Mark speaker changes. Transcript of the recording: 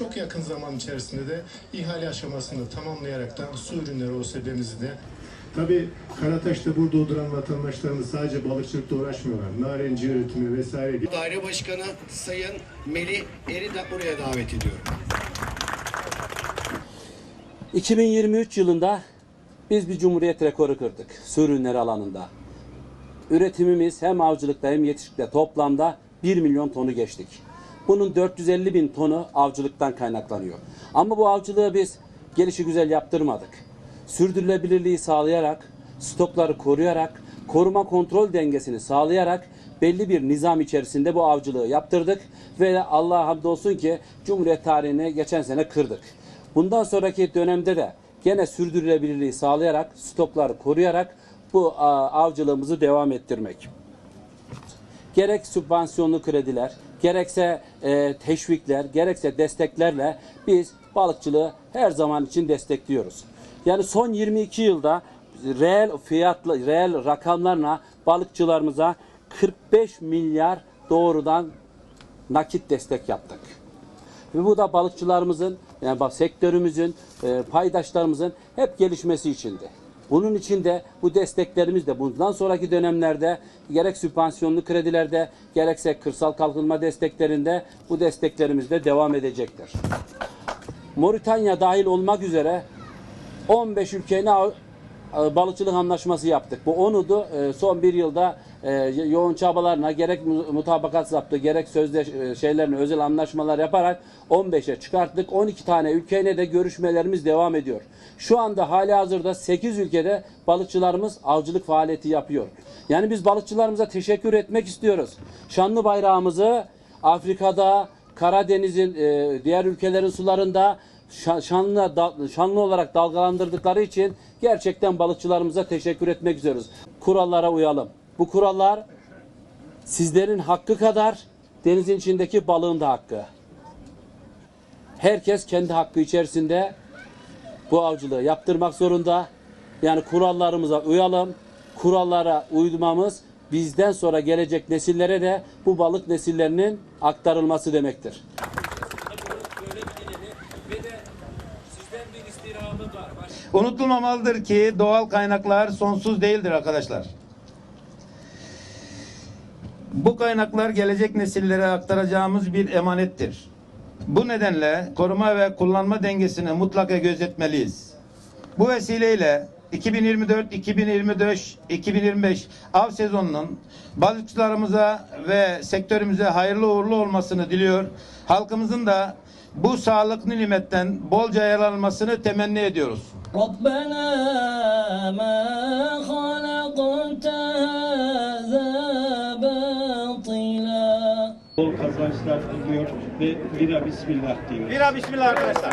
Speaker 1: Çok yakın zaman içerisinde de ihale aşamasını tamamlayaraktan su ürünleri OSB'mizi de Tabii Karataş'ta burada oturan vatandaşlarımız sadece balıkçılıkla uğraşmıyorlar. Narenci üretimi vesaire gibi.
Speaker 2: Daire Başkanı Sayın Melih Eri de buraya davet ediyorum.
Speaker 3: 2023 yılında biz bir cumhuriyet rekoru kırdık su ürünleri alanında. Üretimimiz hem avcılıkta hem yetişikte toplamda 1 milyon tonu geçtik. Bunun 450 bin tonu avcılıktan kaynaklanıyor. Ama bu avcılığı biz gelişi güzel yaptırmadık. Sürdürülebilirliği sağlayarak, stokları koruyarak, koruma kontrol dengesini sağlayarak belli bir nizam içerisinde bu avcılığı yaptırdık ve Allah'a hamdolsun ki Cumhuriyet tarihini geçen sene kırdık. Bundan sonraki dönemde de gene sürdürülebilirliği sağlayarak, stokları koruyarak bu avcılığımızı devam ettirmek. Gerek sübvansiyonlu krediler, gerekse e, teşvikler, gerekse desteklerle biz balıkçılığı her zaman için destekliyoruz. Yani son 22 yılda reel fiyatla, reel rakamlarla balıkçılarımıza 45 milyar doğrudan nakit destek yaptık. Ve bu da balıkçılarımızın, yani sektörümüzün, e, paydaşlarımızın hep gelişmesi içindi. Bunun için de bu desteklerimiz de bundan sonraki dönemlerde gerek sübvansiyonlu kredilerde gerekse kırsal kalkınma desteklerinde bu desteklerimiz de devam edecektir. Moritanya dahil olmak üzere 15 ülkeyle av- e, balıkçılık anlaşması yaptık. Bu ONU'du. E, Son bir yılda e, yoğun çabalarına gerek mu- mutabakat zaptı gerek sözde e, şeylerini özel anlaşmalar yaparak 15'e çıkarttık. 12 tane ülkeyle de görüşmelerimiz devam ediyor. Şu anda hali hazırda 8 ülkede balıkçılarımız avcılık faaliyeti yapıyor. Yani biz balıkçılarımıza teşekkür etmek istiyoruz. Şanlı bayrağımızı Afrika'da, Karadeniz'in e, diğer ülkelerin sularında şanlı şanlı olarak dalgalandırdıkları için gerçekten balıkçılarımıza teşekkür etmek istiyoruz. Kurallara uyalım. Bu kurallar sizlerin hakkı kadar denizin içindeki balığın da hakkı. Herkes kendi hakkı içerisinde bu avcılığı yaptırmak zorunda. Yani kurallarımıza uyalım. Kurallara uymamız bizden sonra gelecek nesillere de bu balık nesillerinin aktarılması demektir.
Speaker 4: Unutulmamalıdır ki doğal kaynaklar sonsuz değildir arkadaşlar. Bu kaynaklar gelecek nesillere aktaracağımız bir emanettir. Bu nedenle koruma ve kullanma dengesini mutlaka gözetmeliyiz. Bu vesileyle 2024-2025 av sezonunun balıkçılarımıza ve sektörümüze hayırlı uğurlu olmasını diliyor. Halkımızın da bu sağlıklı nimetten bolca yararlanmasını temenni ediyoruz.
Speaker 5: Rabbena ma halakta
Speaker 6: Bol kazançlar diliyor ve bira bismillah diyor.
Speaker 4: Bira bismillah arkadaşlar.